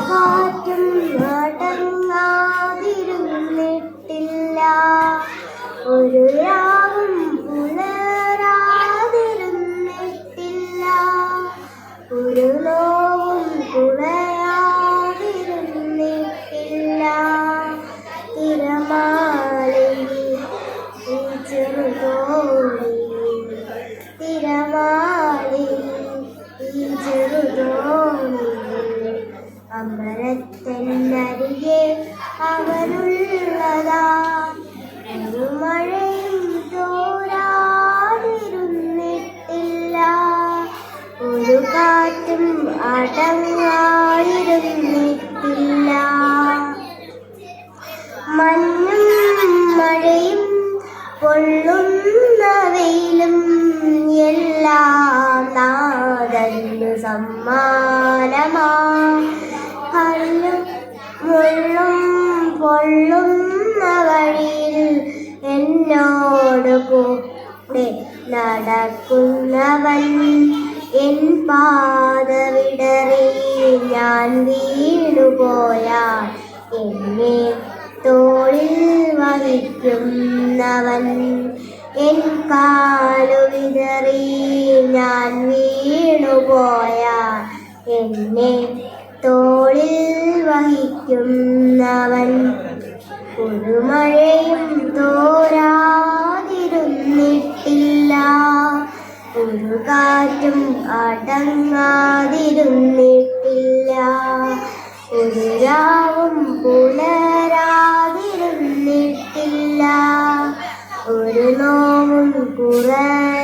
കാറ്റും നടങ്ങാതിരുന്നിട്ടില്ല ഒരു രാവും പുലരാതിരുന്നിട്ടില്ല ഒരു നോവും കുളയാതിരുന്നിട്ടില്ല തിരമാലി ചെറുതോളി തിരമാലി തിരമാലയിൽ ചെറുതോണി അവനുള്ളതാ. ഒരു മഴയും തോരാതിരുന്നിട്ടില്ല. ഒരു കാറ്റും അടങ്ങാതിരുന്നിട്ടില്ല. മഞ്ഞും മഴയും പൊള്ളുന്ന വെയിലും എല്ലാം നാദന്നു സമ്മാനമാ വഴിയിൽ എന്നോട് നടക്കുന്നവൻ എൻ പാതവിടറി ഞാൻ വീണുപോയാൽ എന്നെ തോളിൽ വഹിക്കുന്നവൻ എൻ കാലു വിതറി ഞാൻ വീണുപോയാൽ എന്നെ തോളിൽ വഹിക്കുന്നവൻ ഒരു മഴയും തോരാതിരുന്നിട്ടില്ല. ഒരു കാറ്റും അടങ്ങാതിരുന്നിട്ടില്ല. ഒരു രാവും പുലരാതിരുന്നിട്ടില്ല. ഒരു നോവും കുറയാതിരുന്നിട്ടില്ല